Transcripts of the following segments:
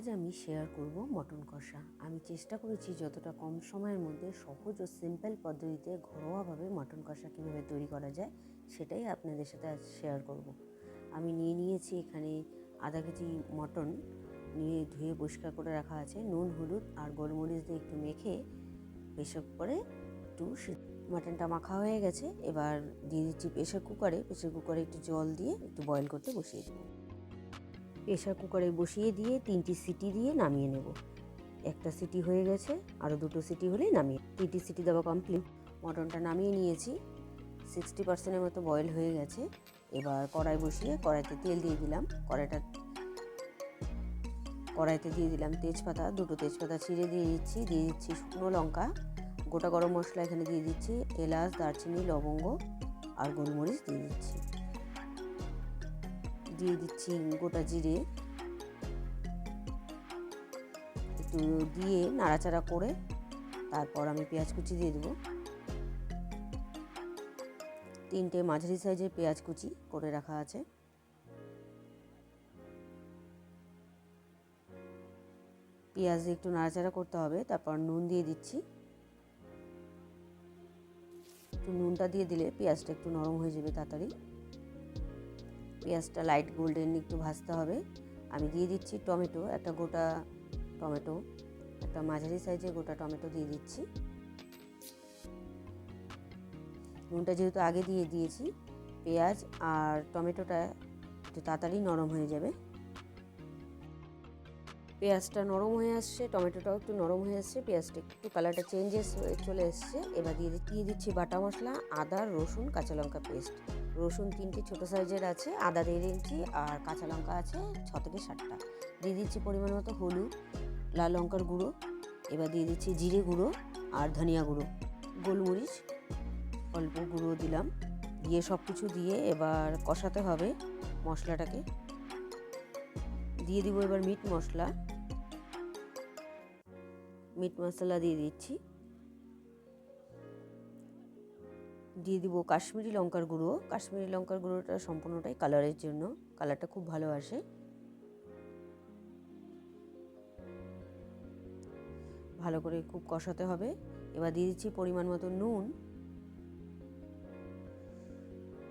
আজ আমি শেয়ার করব মটন কষা আমি চেষ্টা করেছি যতটা কম সময়ের মধ্যে সহজ ও সিম্পল পদ্ধতিতে ঘরোয়াভাবে মটন কষা কীভাবে তৈরি করা যায়, সেটাই আপনাদের সাথে আজ শেয়ার করব। আমি নিয়ে নিয়েছি এখানে আধা কেজি মটন নিয়ে ধুয়ে পরিষ্কার করে রাখা আছে, নুন, হলুদ আর গোলমরিচ দিয়ে একটু মেখে প্রেশার কুকারে একটু মাটনটা মাখা হয়ে গেছে, এবার দিয়ে দিচ্ছি প্রেশার কুকারে প্রেশার কুকারে একটু জল দিয়ে একটু বয়েল করতে বসিয়ে দেবো প্রেশার কুকারে বসিয়ে দিয়ে তিনটি সিটি দিয়ে নামিয়ে নেব। একটা সিটি হয়ে গেছে আরও দুটো সিটি হলেই নামিয়ে তিনটি সিটি দেওয়া কমপ্লিট মটনটা নামিয়ে নিয়েছি। সিক্সটি পার্সেন্টের মতো বয়েল হয়ে গেছে। এবার কড়াই বসিয়ে কড়াইতে তেল দিয়ে দিলাম। কড়াইটা, কড়াইতে দিয়ে দিলাম তেজপাতা। দুটো তেজপাতা ছিঁড়ে দিয়ে দিচ্ছি। দিয়ে দিচ্ছি শুকনো লঙ্কা। গোটা গরম মশলা এখানে দিয়ে দিচ্ছি। এলাচ, দারচিনি, লবঙ্গ আর গোলমরিচ দিয়ে দিচ্ছি। দিয়ে দিচ্ছি গোটা জিরে। একটু দিয়ে নাড়াচাড়া করে তারপর আমি পেঁয়াজ কুচি দিয়ে দেবো। তিনটে মাঝারি সাইজের পেঁয়াজ কুচি করে রাখা আছে। পেঁয়াজ একটু নাড়াচাড়া করতে হবে, তারপর নুন দিয়ে দিচ্ছি। একটু নুনটা দিয়ে দিলে পেঁয়াজটা একটু নরম হয়ে যাবে তাড়াতাড়ি। পেঁয়াজটা লাইট গোল্ডেন একটু ভাজতে হবে। আমি দিয়ে দিচ্ছি টমেটো, একটা গোটা টমেটো, একটা মাঝারি সাইজের গোটা টমেটো দিয়ে দিচ্ছি। নুনটা যেহেতু আগে দিয়ে দিয়েছি, পেঁয়াজ আর টমেটোটা একটু তাড়াতাড়ি নরম হয়ে যাবে। পেঁয়াজটা নরম হয়ে আসছে, টমেটোটাও একটু নরম হয়ে আসছে, পেঁয়াজটা একটু কালারটা চেঞ্জেস হয়ে চলে এসছে। এবার দিয়ে দিয়ে দিচ্ছি বাটা মশলা, আদা, রসুন, কাঁচা লঙ্কা পেস্ট রসুন তিনটে ছোটো সাইজের আছে, আদা দেড় ইঞ্চি আর কাঁচা লঙ্কা আছে ছ থেকে সাতটা। দিয়ে দিচ্ছি পরিমাণ মতো হলুদ, লাল লঙ্কার গুঁড়ো। এবার দিয়ে দিচ্ছি জিরে গুঁড়ো আর ধনিয়া গুঁড়ো। গোলমরিচ, অল্প গুঁড়ো দিলাম। দিয়ে সব কিছু দিয়ে এবার কষাতে হবে মশলাটাকে। দিয়ে দিব এবার মিট মশলা। মিট মশলা দিয়ে দিচ্ছি। দিয়ে দিব কাশ্মীরি লঙ্কার গুঁড়ো। কাশ্মীরি লঙ্কার গুঁড়োটা সম্পূর্ণটাই কালারের জন্য। কালারটা খুব ভালো আসে। ভালো করে খুব কষাতে হবে। এবার দিয়ে দিচ্ছি পরিমাণ মতো নুন।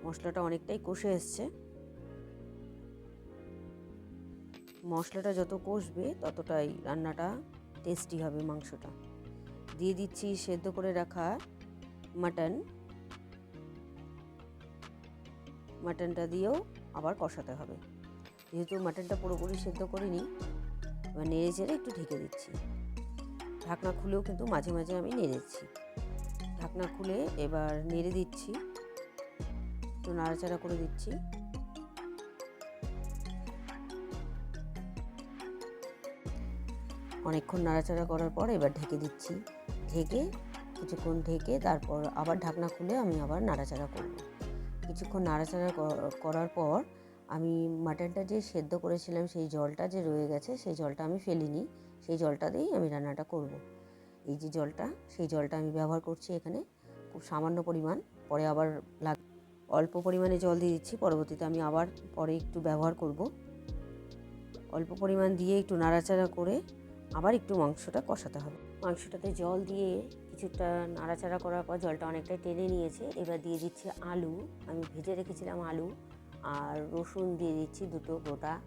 মশলাটা অনেকটাই কষে এসছে। মশলাটা যত কষবে ততটাই রান্নাটা টেস্টি হবে মাংসটা। দিয়ে দিচ্ছি সেদ্ধ করে রাখা মাটন। মাটনটা দিয়েও আবার কষাতে হবে। যেহেতু মাটনটা পুরোপুরি সেদ্ধ করিনি, এবার নেড়ে চেড়ে একটু ঢেকে দিচ্ছি। ঢাকনা খুলেও কিন্তু মাঝে মাঝে আমি নেড়েছি ঢাকনা খুলে এবার নেড়ে দিচ্ছি। একটু নাড়াচাড়া করে দিচ্ছি। অনেকক্ষণ নাড়াচাড়া করার পর এবার ঢেকে দিচ্ছি। ঢেকে কিছুক্ষণ ঢেকে তারপর আবার ঢাকনা খুলে আমি আবার নাড়াচাড়া করব। কিছুক্ষণ নাড়াচাড়া করার পর আমি মাটনটা যে সেদ্ধ করেছিলাম, সেই জলটা যে রয়ে গেছে, সেই জলটা আমি ফেলিনি। সেই জলটা দিয়েই আমি রান্নাটা করব। এই যে জলটা, সেই জলটা আমি ব্যবহার করছি এখানে খুব সামান্য পরিমাণ। পরে আবার লাগ, অল্প পরিমাণে জল দিয়ে দিচ্ছি। পরবর্তীতে আমি আবার পরে একটু ব্যবহার করব। অল্প পরিমাণ দিয়ে একটু নাড়াচাড়া করে আবার একটু মাংসটা কষাতে হবে। মাংসটাতে জল দিয়ে কিছুটা নাড়াচাড়া করার পর জলটা অনেকটাই টেনে নিয়েছে। এবার দিয়ে দিচ্ছি আলু। আমি ভেজে রেখেছিলাম আলু আর রসুন দিয়ে দিচ্ছি দুটো গোটা।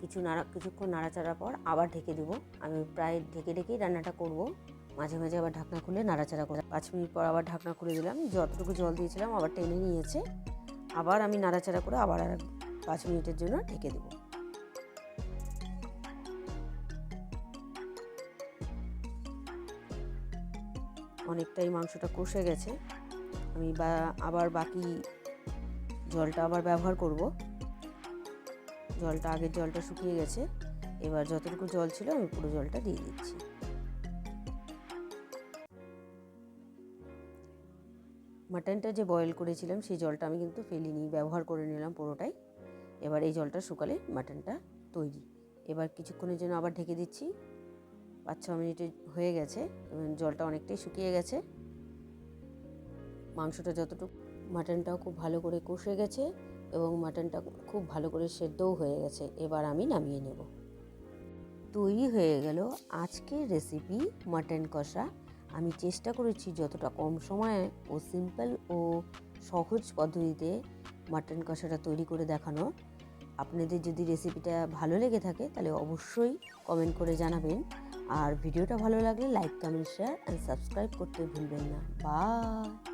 কিছু নাড়া, কিছুক্ষণ নাড়াচাড়ার পর আবার ঢেকে দেবো। আমি প্রায় ঢেকে ঢেকেই রান্নাটা করব। মাঝে মাঝে আবার ঢাকনা খুলে নাড়াচাড়া করে। পাঁচ মিনিট পর আবার ঢাকনা খুলে দিলাম। যতটুকু জল দিয়েছিলাম আবার টেনে নিয়েছে। আবার আমি নাড়াচাড়া করে আবার আর পাঁচ মিনিটের জন্য ঢেকে দেবো। অনেকটাই মাংসটা কষে গেছে। আমি বা, আবার বাকি জলটা আবার ব্যবহার করব। জলটা, আগের জলটা শুকিয়ে গেছে। এবার যতটুকু জল ছিল আমি পুরো জলটা দিয়ে দিচ্ছি। মাটনটা যে বয়েল করেছিলাম, সেই জলটা আমি কিন্তু ফেলিনি, ব্যবহার করে নিলাম পুরোটাই। এবার এই জলটা শুকালে মাটনটা তৈরি। এবার কিছুক্ষণের জন্য আবার ঢেকে দিচ্ছি। পাঁচ ছ মিনিটে হয়ে গেছে জলটা অনেকটাই শুকিয়ে গেছে। মাংসটা যতটুকু, মাটনটাও খুব ভালো করে কষে গেছে এবং মাটনটা খুব ভালো করে সেদ্ধও হয়ে গেছে, এবার আমি নামিয়ে নেব। তৈরি হয়ে গেল আজকের রেসিপি মাটন কষা। আমি চেষ্টা করেছি যতটা কম সময়ে ও সিম্পল ও সহজ পদ্ধতিতে মাটন কষাটা তৈরি করে দেখানো। আপনাদের যদি রেসিপিটা ভালো লেগে থাকে তাহলে অবশ্যই কমেন্ট করে জানাবেন। আর ভিডিওটা ভালো লাগলে like comment share and subscribe করতে ভুলবেন না। বাই